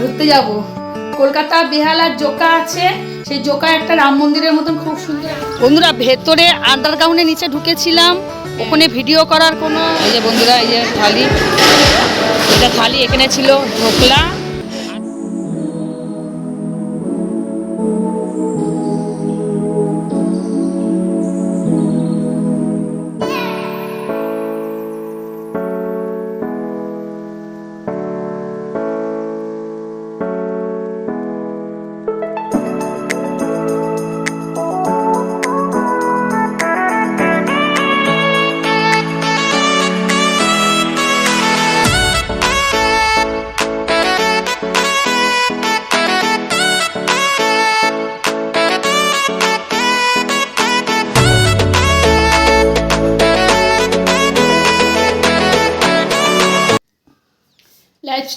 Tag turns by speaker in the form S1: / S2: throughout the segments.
S1: ঘুরতে যাব। কলকাতা বেহালার জোকা আছে। সেই জোকা একটা রাম মন্দিরের মতন খুব সুন্দর। বন্ধুরা, ভেতরে আন্ডারগ্রাউন্ডে নিচে ঢুকেছিলাম। ওখানে ভিডিও করার কোনো এই যে বন্ধুরা, এই যে থালি। এটা থালি, এখানে ছিল dhokla.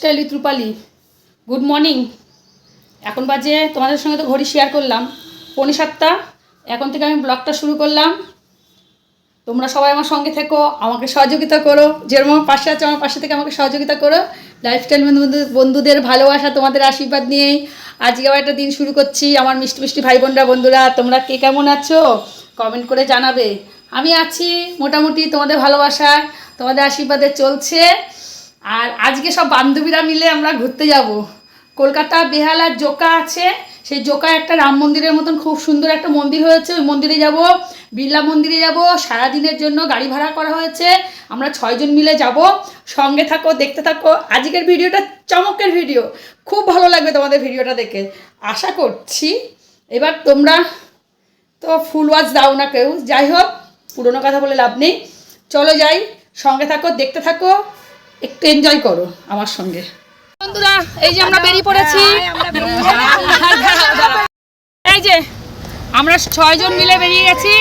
S1: Lifestyle with Rupali good morning এখন বাজে, তোমাদের সঙ্গে তো ঘড়ি শেয়ার করলাম। পৌনে সাতটা। এখন থেকে আমি ব্লগটা শুরু করলাম। তোমরা সবাই আমার সঙ্গে থেকো, আমাকে সহযোগিতা করো। যেরকম আমার পাশে আছো, আমার পাশে থেকে আমাকে সহযোগিতা করো। লাইফস্টাইল বন্ধু বন্ধুদের ভালোবাসা, তোমাদের আশীর্বাদ নিয়েই আজকে আবার একটা দিন শুরু করছি। আমার মিষ্টি মিষ্টি ভাই বোনরা, বন্ধুরা, তোমরা কে কেমন আছো? কমেন্ট করে জানাবে। আমি আছি মোটামুটি তোমাদের ভালোবাসা তোমাদের আশীর্বাদে চলছে। আর আজকে সব বান্ধবীরা মিলে আমরা ঘুরতে যাব। কলকাতা বেহালার জোকা আছে। সেই জোকা একটা রাম মন্দিরের মতন খুব সুন্দর একটা মন্দির হয়েছে। ওই মন্দিরে যাব, বিড়লা মন্দিরে যাব, সারাদিনের জন্য গাড়ি ভাড়া করা হয়েছে। আমরা ছয়জন মিলে যাব। সঙ্গে থাকো, দেখতে থাকো। আজকের ভিডিওটা চমকের ভিডিও। খুব ভালো লাগবে তোমাদের ভিডিওটা দেখে। আশা করছি এবার তোমরা তো ফুল ওয়াচ দাও না কেউ। যাই হোক, পুরোনো কথা বলে লাভ নেই। চলো যাই, সঙ্গে থাকো, দেখতে থাকো। একটু এনজয় করো আমার সঙ্গে। বন্ধুরা এই যে আমরা বেরিয়ে পড়েছি। এই যে আমরা ছয়জন মিলে বেরিয়ে গেছি?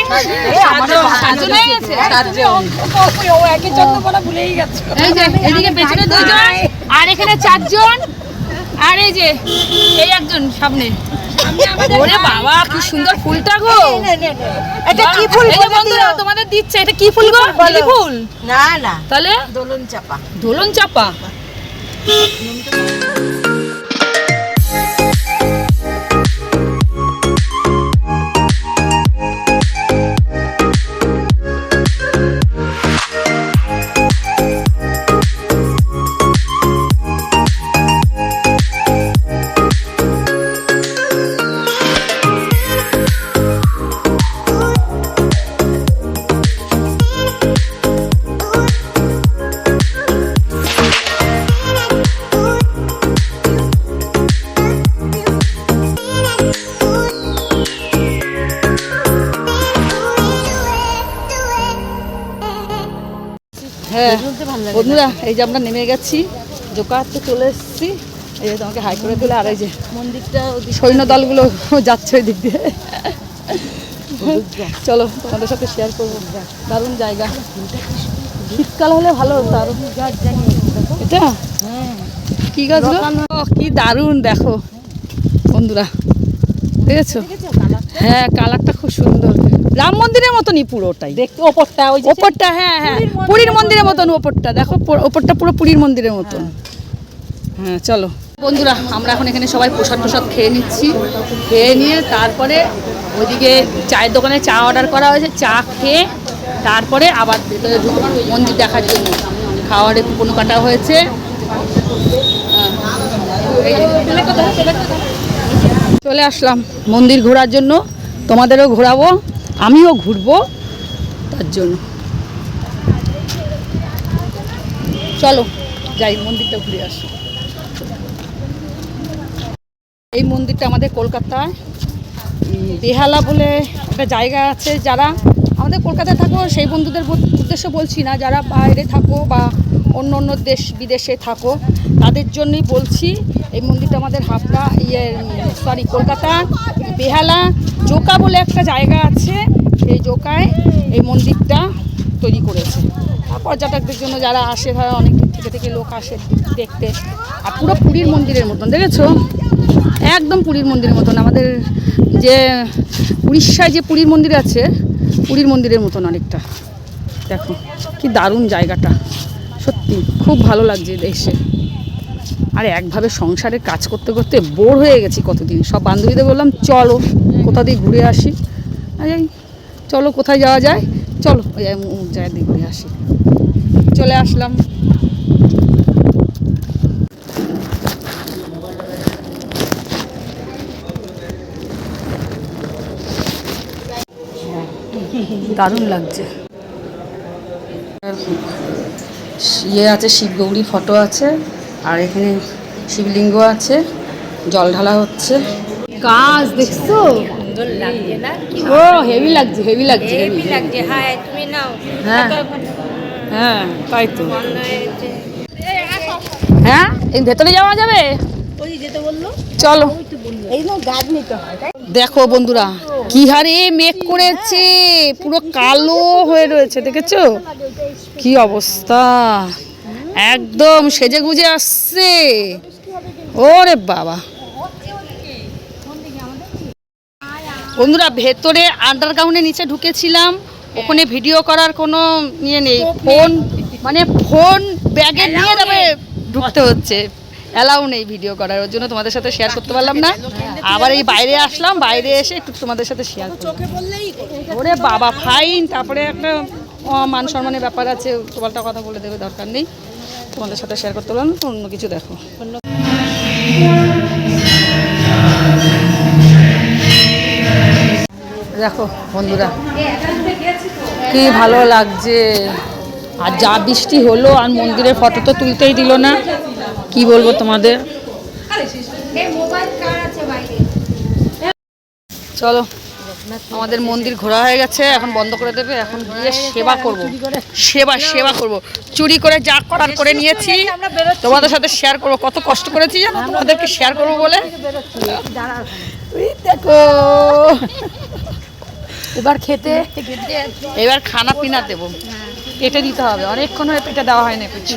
S1: এই যে এদিকে পেছনে দুজন আর এখানে চারজন। আর এই যে এই একজন সামনে। ওরে বাবা কি সুন্দর ফুলটা গো।
S2: এটা কি ফুল
S1: বন্ধুরা তোমাদের দিচ্ছে এটা কি ফুল গো? লিলি ফুল?
S2: না না।
S1: তাহলে?
S2: দোলন চাপা।
S1: দোলন চাপা। বন্ধুরা এই যে আমরা নেমে গেছি। জোকাতে চলে এসেছি। এই যে তোমাকে হাই করে দিলে আর এই যে
S2: মন্দিরটা
S1: সৈন্য দলগুলো যাচ্ছে ওই দিক দিয়ে। চলো তোমাদের সাথে শেয়ার করব। দারুণ জায়গা। শীতকাল হলে ভালো আরও। এটা? কি গাছ কি দারুণ দেখো। বন্ধুরা দেখেছ? হ্যাঁ কালারটা খুব সুন্দর। রাম মন্দিরের মতনই পুরোটাই
S2: দেখতে ওপরটা ওই যে
S1: ওপরটা হ্যাঁ হ্যাঁ পুরীর মন্দিরের মতন ওপরটা। দেখো পুরো- ওপরটা পুরো পুরীর মন্দিরের মতন। হ্যাঁ। চলো। বন্ধুরা আমরা এখন এখানে সবাই প্রসাদ প্রসাদ খেয়ে নিচ্ছি। খেয়ে নিয়ে তারপরে ওইদিকে চায়ের দোকানে চা অর্ডার করা হয়েছে। চা খেয়ে তারপরে আবার ভেতরে মন্দির দেখার জন্য। খাওয়ারে কুপন কাটা হয়েছে। হ্যাঁ। চলে আসলাম মন্দির ঘোরার জন্য। তোমাদেরও ঘোরাবো, আমিও ঘুরবো তার জন্য। চলো, যাই, মন্দিরটা ঘুরে আসি। এই মন্দিরটা আমাদের কলকাতায় বেহালা বলে একটা জায়গা আছে যারা আমাদের কলকাতায় থাকো, সেই বন্ধুদের উদ্দেশ্য বলছি না, যারা বাইরে থাকো বা অন্য অন্য দেশ বিদেশে থাকো, তাদের জন্যই বলছি এই মন্দিরটা আমাদের হাবড়া ইয়ে সরি কলকাতা, বেহালা, জোকা বলে একটা জায়গা আছে, সেই জোকায় এই মন্দিরটা তৈরি করেছে। পর্যটকদের জন্য যারা আসে ধরো অনেক দূর থেকে থেকে লোক আসে দেখতে। আর পুরো পুরীর মন্দিরের মতন, দেখেছ? একদম পুরীর মন্দিরের মতন। আমাদের যে উড়িষ্যায় যে পুরীর মন্দির আছে, পুরীর মন্দিরের মতন অনেকটা। দেখো, কি দারুণ জায়গাটা। সত্যি, খুব ভালো লাগছে এসে। আর একভাবে সংসারের কাজ করতে করতে বোর হয়ে গেছি কতদিন। সব বান্ধবীদের বললাম, চলো, কোথা দিয়ে ঘুরে আসি? এই, চলো, কোথায় যাওয়া যায়? চলো, ওই জায়গায় দিয়ে ঘুরে আসি। চলে আসলাম। দারুণ লাগছে। ইয়ে আছে শিব গৌরী ফটো আছে। আর এখানে শিবলিঙ্গ আছে জল ঢালা হচ্ছে। গাছ দেখছ? ও হেভি লাগছে হেভি লাগছে
S2: হেভি লাগছে হ্যাঁ তুমি নাও।
S1: হ্যাঁ। হ্যাঁ তাই তো। হ্যাঁ এই ভেতরে যাওয়া যাবে?
S2: ওই যেতে বলল।
S1: চলো।
S2: হয়
S1: দেখো বন্ধুরা কি হারে মেঘ করেছে পুরো কালো হয়ে রয়েছে দেখেছ? কি অবস্থা। একদম সেজে গুজে আসছে। ওরে বাবা। বন্ধুরা ভেতরে আন্ডারগ্রাউন্ডে নিচে ঢুকেছিলাম। ওখানে ভিডিও করার কোনো ইয়ে নেই। ফোন মানে ফোন ব্যাগে নিয়ে তবে ঢুকতে হচ্ছে। অ্যালাউ নেই ভিডিও করার। ওর জন্য তোমাদের সাথে শেয়ার করতে পারলাম না। আবার এই বাইরে আসলাম বাইরে এসে একটু তোমাদের সাথে শেয়ার ওরে বাবা ফাইন তারপরে একটা মান সম্মানের ব্যাপার আছে তোমারটা কথা বলে দেবে দরকার নেই। তোমাদের সাথে শেয়ার করতে পারলাম অন্য কিছু দেখো। দেখো বন্ধুরা কি ভালো লাগছে। আর যা বৃষ্টি হলো আর মন্দিরের ফটো তো তুলতেই দিল না। কি বলব তোমাদের? চলো। আমাদের মন্দির ঘোরা হয়ে গেছে এখন বন্ধ করে দেবে এখন গিয়ে সেবা করব। সেবা সেবা করব। চুরি করে যা করার করে নিয়েছি তোমাদের সাথে শেয়ার করব। কত কষ্ট করেছি জানো? তোমাদেরকে শেয়ার করব বলে? দেখো।
S2: এবার খেতে?
S1: এবার খানা পিনা দেবো। পেটে দিতে হবে। অনেকক্ষণ হয়ে পেটে দেওয়া হয় না কিছু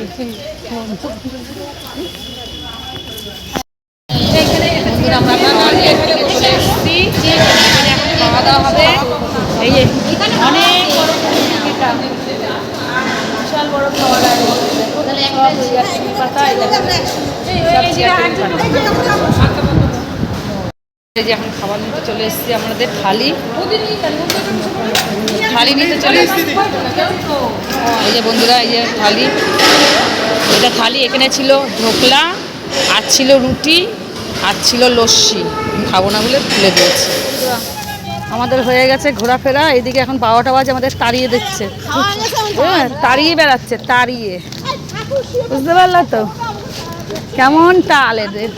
S1: আমরা খাবার খেয়ে ফেলে চলে এসেছি। এখানে এখন খাওয়া দাওয়া হবে এই যে অনেক বড় এটা বিশাল বড় খাওয়া দাওয়া সব চেয়ার টেবিল পাতা এই যে এখন খাবার নিতে চলে এসেছি আমাদের থালি থালি নিতে চলে এসেছি এই যে বন্ধুরা এই যে থালি এটা থালি এখানে ছিল ঢোকলা আর ছিল রুটি আর ছিল লস্যি খাব না বলে তুলে দিয়েছি। আমাদের হয়ে গেছে ঘোরাফেরা এইদিকে এখন বারোটা বাজে আমাদের তাড়িয়ে দিচ্ছে। হ্যাঁ তাড়িয়ে বেড়াচ্ছে তাড়িয়ে। বুঝতে পারলা তো? কেমন টাল এদের?